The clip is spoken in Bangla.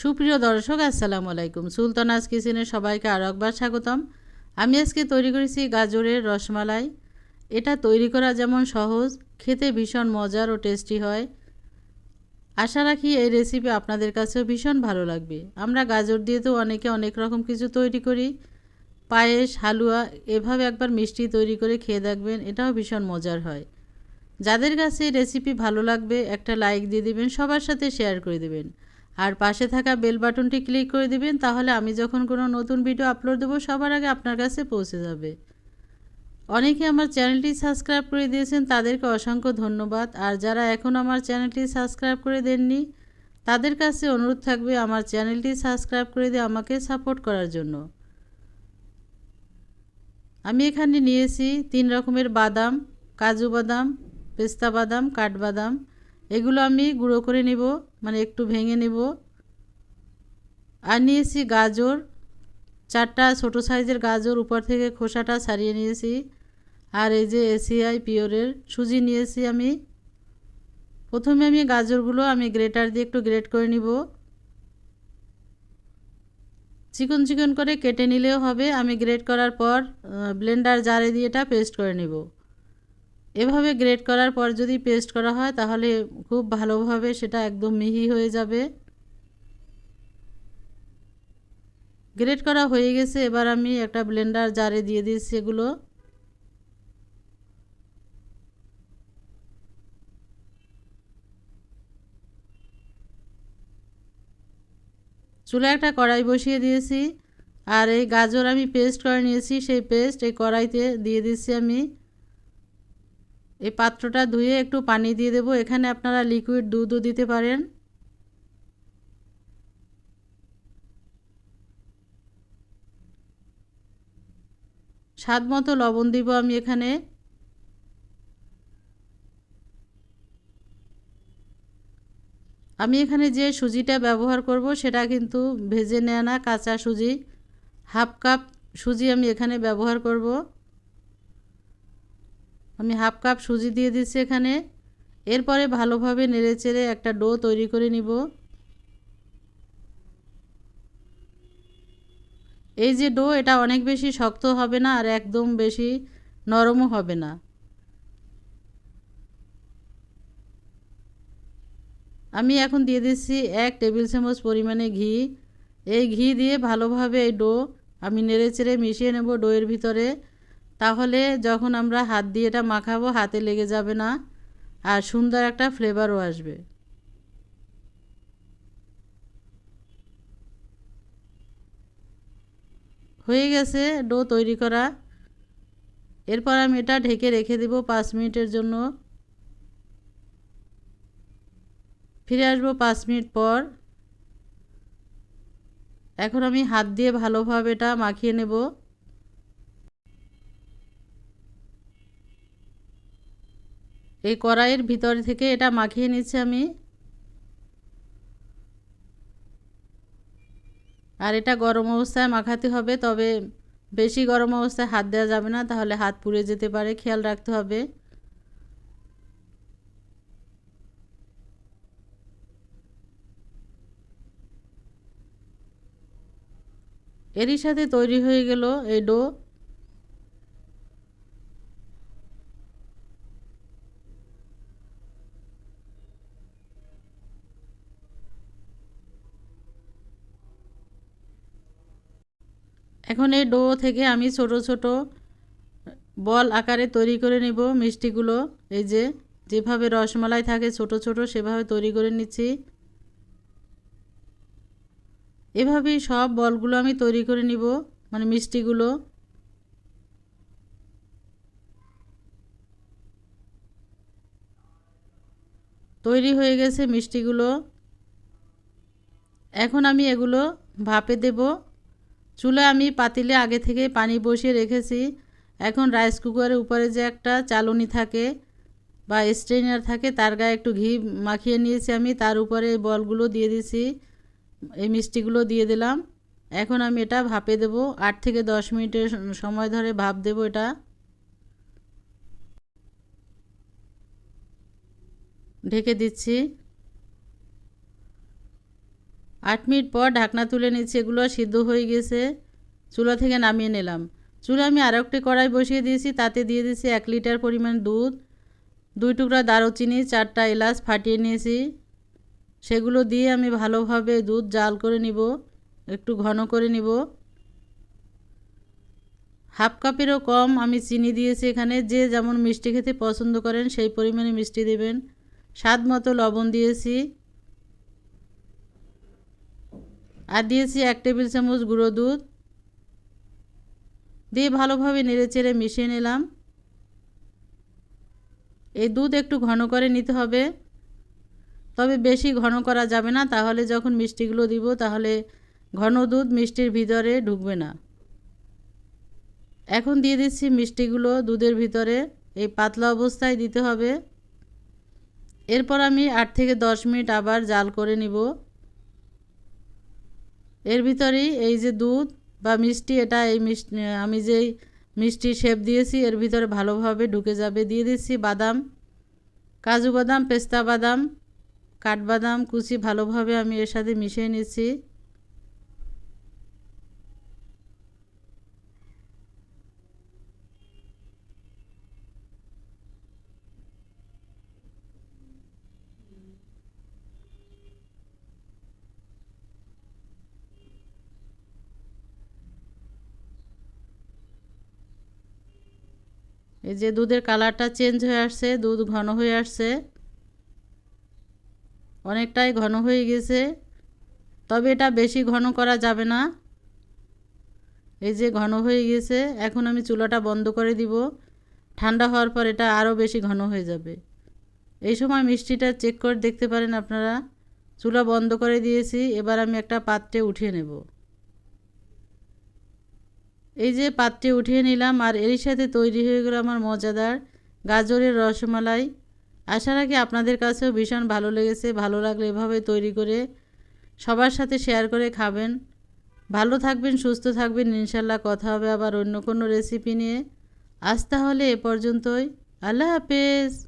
সুপ্রিয় দর্শক, আসসালামু আলাইকুম। সুলতানাজ কিচেনে সবাইকে আরও একবার স্বাগতম। আমি আজকে তৈরি করেছি গাজরের রসমালাই। এটা তৈরি করা যেমন সহজ, খেতে ভীষণ মজার ও টেস্টি হয়। আশা রাখি এই রেসিপি আপনাদের কাছেও ভীষণ ভালো লাগবে। আমরা গাজর দিয়ে তো অনেকে অনেক রকম কিছু তৈরি করি। পায়েস, হালুয়া এভাবে একবার মিষ্টি তৈরি করে খেয়ে দেখবেন, এটাও ভীষণ মজার হয়। যাদের কাছে রেসিপি ভালো লাগবে, একটা লাইক দিয়ে দিবেন, সবার সাথে শেয়ার করে দেবেন। আর পাশে থাকা বেল বাটনটি ক্লিক করে দিবেন, তাহলে আমি যখন কোনো নতুন ভিডিও আপলোড দেবো, সবার আগে আপনার কাছে পৌঁছে যাবে। অনেকে আমার চ্যানেলটি সাবস্ক্রাইব করে দিয়েছেন, তাদেরকে অসংখ্য ধন্যবাদ। আর যারা এখন আমার চ্যানেলটি সাবস্ক্রাইব করে দেননি, তাদের কাছে অনুরোধ থাকবে আমার চ্যানেলটি সাবস্ক্রাইব করে দিয়ে আমাকে সাপোর্ট করার জন্য। আমি এখানে নিয়েছি তিন রকমের বাদাম, কাজু বাদাম, পেস্তা বাদাম কাঠবাদাম এগুলো আমি গুঁড়ো করে নেব মানে একটু ভেঙে নেব। আর নিয়েছি গাজর, চারটা ছোটো সাইজের গাজর, উপর থেকে খোসাটা ছাড়িয়ে নিয়েছি। আর এই যে এসিআই পিওরের সুজি নিয়েছি আমি। প্রথমে আমি গাজরগুলো আমি গ্রেটার দিয়ে একটু গ্রেট করে নিব। চিকন চিকন করে কেটে নিলেও হবে। আমি গ্রেট করার পর ব্লেন্ডার জারে দিয়ে এটা পেস্ট করে নিব। এভাবে গ্রেট করার পর যদি পেস্ট করা হয়, তাহলে খুব ভালোভাবে সেটা একদম মিহি হয়ে যাবে। গ্রেট করা হয়ে গেছে, এবার আমি একটা ব্লেন্ডার জারে দিয়ে দিয়েছি এগুলো। চুলে একটা কড়াই বসিয়ে দিয়েছি, আর এই গাজর আমি পেস্ট করে নিয়েছি, সেই পেস্ট এই কড়াইতে দিয়ে দিচ্ছি আমি। এই পাত্রটা ধুয়ে একটু পানি দিয়ে দেবো। এখানে আপনারা লিকুইড দুধও দিতে পারেন। স্বাদ মতো লবণ দিব আমি এখানে। আমি এখানে যে সুজিটা ব্যবহার করব সেটা কিন্তু ভেজে নেয় না, কাঁচা সুজি। হাফ কাপ সুজি আমি এখানে ব্যবহার করব। আমি হাফ কাপ সুজি দিয়ে দিচ্ছি এখানে। এরপরে ভালোভাবে নেড়েচেড়ে একটা ডো তৈরি করে নিব। এই যে ডো, এটা অনেক বেশি শক্ত হবে না আর একদম বেশি নরমও হবে না। আমি এখন দিয়ে দিচ্ছি এক টেবিল চামচ পরিমাণে ঘি। এই ঘি দিয়ে ভালোভাবে এই ডো আমি নেড়ে চেড়ে মিশিয়ে নেব ডোয়ের ভিতরে। তাহলে যখন আমরা হাত দিয়ে এটা মাখাবো, হাতে লেগে যাবে না আর সুন্দর একটা ফ্লেভারও আসবে। হয়ে গেছে ডো তৈরি করা। এরপর আমি এটা ঢেকে রেখে দেব পাঁচ মিনিটের জন্য। ফিরে আসব পাঁচ মিনিট পর। এখন আমি হাত দিয়ে ভালোভাবে এটা মাখিয়ে নেব। এই কড়াইয়ের ভিতর থেকে এটা মাখিয়ে নিচ্ছি আমি। আর এটা গরম অবস্থায় মাখাতে হবে, তবে বেশি গরম অবস্থায় হাত দেওয়া যাবে না, তাহলে হাত পুড়ে যেতে পারে, খেয়াল রাখতে হবে। এরই সাথে তৈরি হয়ে গেল এই ডো। এখন এই ডো থেকে আমি ছোট ছোট বল আকারে তৈরি করে নিব মিষ্টিগুলো। এই যে, যেভাবে রসমালাই থাকে ছোট ছোট, সেভাবে তৈরি করে নিচ্ছি। এভাবেই সব বলগুলো আমি তৈরি করে নিব মানে মিষ্টিগুলো। তৈরি হয়ে গেছে মিষ্টিগুলো। এখন আমি এগুলো ভাপে দেব। চুলে আমি পাতিলে আগে থেকে পানি বসিয়ে রেখেছি। এখন রাইস কুকারের উপরে যে একটা চালনি থাকে বা স্ট্রেনার থাকে, তার গায়ে একটু ঘি মাখিয়ে নিয়েছি আমি। তার উপরে এই বলগুলো দিয়ে দিছি এই মিষ্টিগুলো দিয়ে দিলাম। এখন আমি এটা ভাপে দেব। আট থেকে দশ মিনিটের সময় ধরে ভাপ দেব এটা। ঢেকে দিচ্ছি। আট মিনিট পর ঢাকনা তুলে নিচ্ছি, এগুলো সিদ্ধ হয়ে গেছে। চুলা থেকে নামিয়ে নিলাম। চুলা আমি আরও একটি কড়াই বসিয়ে দিয়েছি, তাতে দিয়ে দিয়েছি এক লিটার পরিমাণ দুধ, দুই টুকরা দারুচিনি, চারটা এলাচ ফাটিয়ে নিয়েছি। সেগুলো দিয়ে আমি ভালোভাবে দুধ জাল করে নিব, একটু ঘন করে নিব। হাফ কাপেরও কম আমি চিনি দিয়েছি এখানে, যে যেমন মিষ্টি খেতে পছন্দ করেন সেই পরিমাণে মিষ্টি দেবেন। স্বাদ মতো লবণ দিয়েছি। আর দিয়েছি এক টেবিল চামচ গুঁড়ো দুধ। দিয়ে ভালোভাবে নেড়েচেড়ে মিশিয়ে নিলাম। এই দুধ একটু ঘন করে নিতে হবে। তবে বেশি ঘন করা যাবে না, তাহলে যখন মিষ্টিগুলো দিব, তাহলে ঘন দুধ মিষ্টির ভিতরে ঢুকবে না। এখন দিয়ে দিচ্ছি মিষ্টিগুলো দুধের ভিতরে। এই পাতলা অবস্থায় দিতে হবে। এরপর আমি আট থেকে দশ মিনিট আবার জাল করে নিব। এর ভিতরেই এই যে দুধ বা মিষ্টি, এটা এই মিষ্টি, আমি যেই মিষ্টি শেপ দিয়েছি, এর ভিতরে ভালোভাবে ঢুকে যাবে। দিয়ে দিচ্ছি বাদাম, কাজু বাদাম, পেস্তা বাদাম কাঠবাদাম কুচি ভালোভাবে আমি এর সাথে মিশিয়ে নিচ্ছি। এই যে দুধের কালারটা চেঞ্জ হয়ে আসছে, দুধ ঘন হয়ে আসছে। অনেকটাই ঘন হয়ে গেছে। তবে এটা বেশি ঘন করা যাবে না। এই যে ঘন হয়ে গেছে, এখন আমি চুলাটা বন্ধ করে দিব। ঠান্ডা হওয়ার পর এটা আরও বেশি ঘন হয়ে যাবে। এই সময় মিষ্টিটা চেক করে দেখতে পারেন আপনারা। চুলা বন্ধ করে দিয়েছি, এবার আমি একটা পাত্রে উঠিয়ে নেব। এই যে পাত্রে উঠিয়ে নিলাম আর এরই সাথে তৈরি হয়ে গেল আমার মজাদার গাজরের রসমালাই। আশা রাখি আপনাদের কাছেও ভীষণ ভালো লেগেছে, ভালো লাগলে এভাবে তৈরি করে সবার সাথে শেয়ার করে খাবেন। ভালো থাকবেন, সুস্থ থাকবেন, ইনশাল্লাহ কথা হবে আবার অন্য কোনো রেসিপি নিয়ে। আজ তাহলে এ পর্যন্তই। আল্লাহ হাফেজ।